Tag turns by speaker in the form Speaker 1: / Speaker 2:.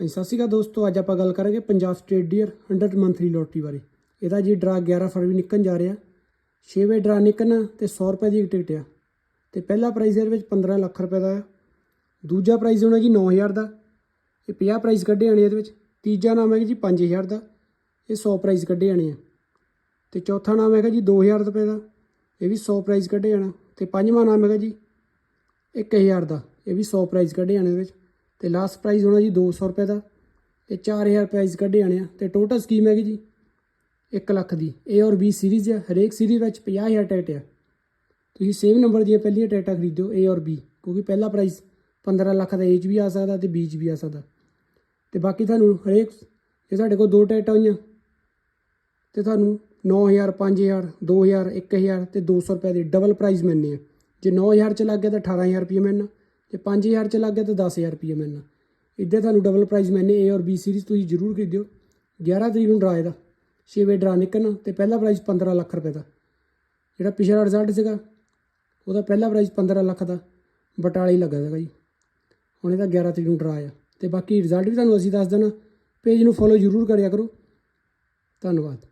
Speaker 1: ਹਾਂਜੀ, ਸਤਿ ਸ਼੍ਰੀ ਅਕਾਲ ਦੋਸਤੋ, ਅੱਜ ਆਪਾਂ ਗੱਲ ਕਰਾਂਗੇ Punjab state dear 100 monthly lottery ਬਾਰੇ। ਇਹਦਾ ਜੀ ਡਰਾ 11 ਫਰਵਰੀ ਨਿਕਲਣ ਜਾ ਰਿਹਾ। 6 ਵੇ ਡਰਾ ਨਿਕਲਣਾ ਤੇ 100 ਰੁਪਏ ਦੀ ਇੱਕ ਟਿਕਟ ਆ। ਤੇ ਪਹਿਲਾ ਪ੍ਰਾਈਜ਼ ਇਹਦੇ ਵਿੱਚ 15 ਲੱਖ ਰੁਪਏ ਦਾ ਆ। ਦੂਜਾ ਪ੍ਰਾਈਜ਼ ਹੋਣਾ ਜੀ 9000 ਦਾ। ਇਹ 50 ਪ੍ਰਾਈਜ਼ ਕੱਢੇ ਆਣੇ ਇਹਦੇ ਵਿੱਚ। ਤੀਜਾ ਨਾਮ ਹੈਗਾ ਜੀ 5000 ਦਾ। ਇਹ 100 ਪ੍ਰਾਈਜ਼ ਕੱਢੇ ਆਣੇ ਆ। ਤੇ ਚੌਥਾ ਨਾਮ ਹੈਗਾ ਜੀ 2000 ਰੁਪਏ ਦਾ। ਇਹ ਵੀ 100 ਪ੍ਰਾਈਜ਼ ਕੱਢੇ ਆਣਾ ਤੇ ਪੰਜਵਾਂ ਨਾਮ ਹੈਗਾ ਜੀ 1000 ਦਾ। ਇਹ ਵੀ 100 ਪ੍ਰਾਈਜ਼ ਕੱਢੇ ਆਣੇ ਇਹਦੇ ਵਿੱਚ। ਤੇ ਲਾਸਟ ਪ੍ਰਾਈਜ਼ ਹੋਣਾ ਜੀ 200 ਰੁਪਏ ਦਾ ਤੇ 4000 ਪ੍ਰਾਈਜ਼ ਕੱਢੇ ਆਣੇ ਆ ਤੇ ਟੋਟਲ ਸਕੀਮ ਹੈਗੀ ਜੀ 1 ਲੱਖ ਦੀ। A ਔਰ B ਸੀਰੀਜ਼ ਆ, ਹਰੇਕ ਸੀਰੀਜ਼ ਵਿੱਚ 50000 ਟਿਕਟ ਆ। ਤੁਸੀਂ ਸੇਮ ਨੰਬਰ ਦੀਆਂ ਪਹਿਲੀਆਂ ਟਿਕਟਾਂ ਖਰੀਦਿਓ A ਔਰ B, ਕਿਉਂਕਿ ਪਹਿਲਾ ਪ੍ਰਾਈਜ਼ 15 ਲੱਖ ਦਾ ਏਜ ਵੀ ਆ ਸਕਦਾ ਤੇ ਬੀਜ ਵੀ ਆ ਸਕਦਾ। ਤੇ ਬਾਕੀ ਤੁਹਾਨੂੰ ਹਰੇਕ, ਜੇ ਸਾਡੇ ਕੋਲ ਦੋ ਟਿਕਟਾਂ ਹੋਈਆਂ, ਤੇ ਤੁਹਾਨੂੰ 9000 5000 2000 1000 ਤੇ 200 ਰੁਪਏ ਦੇ ਡਬਲ ਪ੍ਰਾਈਜ਼ ਮਿਲਨੇ ਆ। ਜੇ 9000 ਚ ਲੱਗ ਗਿਆ ਤਾਂ 18000 ਰੁਪਏ ਮਿਲਣਾ। ਜੇ 5000 ਚ ਲੱਗ ਗਿਆ ਤਾਂ 10000 ਰੁਪਏ ਮਿਲਣਾ। ਇੱਦਾਂ ਤੁਹਾਨੂੰ ਡਬਲ ਪ੍ਰਾਈਜ਼ ਮੈਨੇ A ਔਰ B ਸੀਰੀਜ਼ ਤੁਸੀਂ ਜ਼ਰੂਰ ਖਰੀਦਿਓ। 11 ਤਰੀਕ ਨੂੰ ਡਰਾ ਇਹਦਾ। 6 ਵੇ ਡਰਾ ਨਿਕਲਣਾ ਤੇ ਪਹਿਲਾ ਪ੍ਰਾਈਜ਼ 15 ਲੱਖ ਰੁਪਏ ਦਾ। ਜਿਹੜਾ ਪਿਛਲਾ ਰਿਜ਼ਲਟ ਸੀਗਾ, ਉਹਦਾ ਪਹਿਲਾ ਪ੍ਰਾਈਜ਼ 15 ਲੱਖ ਦਾ। ਬਟਾਲੇ ਲੱਗਾ ਸੀਗਾ ਜੀ। ਹੁਣ ਇਹਦਾ 11 ਤਰੀਕ ਨੂੰ ਡਰਾ ਆ। ਤੇ ਬਾਕੀ ਰਿਜ਼ਲਟ ਵੀ ਤੁਹਾਨੂੰ ਅਸੀਂ ਦੱਸ ਦੇਣਾ। ਪੇਜ ਨੂੰ ਫੋਲੋ ਜ਼ਰੂਰ ਕਰਿਆ ਕਰੋ। ਧੰਨਵਾਦ।